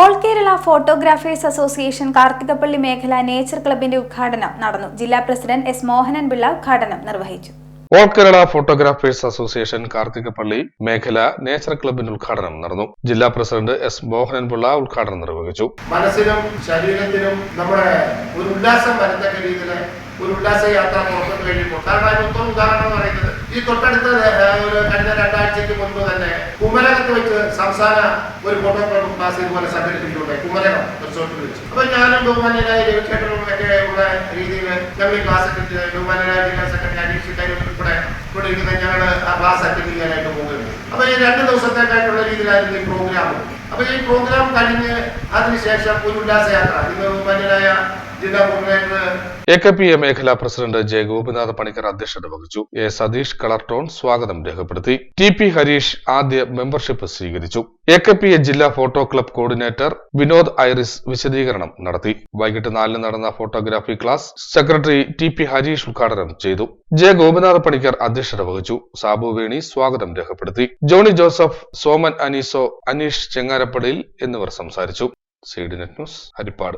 All Kerala photographers association Karthikappally മേഖല nature ക്ലബിന്റെ ഉദ്ഘാടനം നടന്നു. ജില്ലാ പ്രസിഡന്റ് എസ് മോഹനൻ പിള്ള ഉദ്ഘാടനം നിർവഹിച്ചു. All Kerala photographers association Karthikappally മേഖല നേച്ചർ ക്ലബിന്റെ ഉദ്ഘാടനം നടന്നു. ജില്ലാ പ്രസിഡന്റ് എസ് മോഹനൻ പിള്ള ഉദ്ഘാടനം നിർവഹിച്ചു. മനസ്സിനും ശരീരത്തിനും നമ്മുടെ ഒരു ഉല്ലാസം വരത്തക്ക രീതിയിൽ ഒരു ഉല്ലാസ യാത്ര പുറത്തു കഴിയുമ്പോൾ കാരണം ഉത്തമ ഉദാഹരണം എന്ന് പറയുന്നത് ഈ തൊട്ടടുത്ത ഒരു കഴിഞ്ഞ രണ്ടാഴ്ചക്ക് മുൻപ് തന്നെ കുമരകത്ത് വെച്ച് സംസ്ഥാന ഒരു ഫോട്ടോഗ്രാഫർ ക്ലാസ് ഇതുപോലെ സംഘടിപ്പിച്ചിട്ടുണ്ട് കുമരകം റിസോർട്ടിൽ വെച്ച്. അപ്പൊ ഞാനും ബഹുമാന്യനായ രവിക്ഷേട്ടനും ഒക്കെ ഉള്ള രീതിയിൽ ഞങ്ങൾ ഈ ക്ലാസ് അറ്റൻഡ് ബഹുമാന്യനായ ജില്ലാ സെക്രട്ടറി അനീഷ് ഉൾപ്പെടെ ഇവിടെ ഇരിക്കുന്ന ഞങ്ങൾ ആ ക്ലാസ് അറ്റൻഡ് ചെയ്യാനായിട്ട് പോകുന്നത് അപ്പൊ ഈ രണ്ട് ദിവസത്തേക്കായിട്ടുള്ള രീതിയിലായിരുന്നു ഈ പ്രോഗ്രാം അപ്പൊ ഈ പ്രോഗ്രാം കഴിഞ്ഞ് അതിനുശേഷം ഒരു ഉല്ലാസയാത്ര ഇന്ന് ബഹുമാന്യനായ എ കെ പി എ മേഖലാ പ്രസിഡന്റ് ജെ ഗോപിനാഥ് പണിക്കർ അധ്യക്ഷത വഹിച്ചു. എ സതീഷ് കളർടോൺ സ്വാഗതം രേഖപ്പെടുത്തി. ടി പി ഹരീഷ് ആദ്യ മെമ്പർഷിപ്പ് സ്വീകരിച്ചു. എ കെ പി എ ജില്ലാ photo club coordinator Vinod Iris വിശദീകരണം നടത്തി. വൈകിട്ട് നാലിന് നടന്ന photography class secretary T P Harish ഉദ്ഘാടനം ചെയ്തു. ജെ ഗോപിനാഥ് പണിക്കർ അധ്യക്ഷത വഹിച്ചു. സാബു വേണി സ്വാഗതം രേഖപ്പെടുത്തി. ജോണി ജോസഫ് സോമൻ അനീസോ അനീഷ് ചെങ്ങാരപ്പടിയിൽ എന്നിവർ സംസാരിച്ചു. C net news Haripad.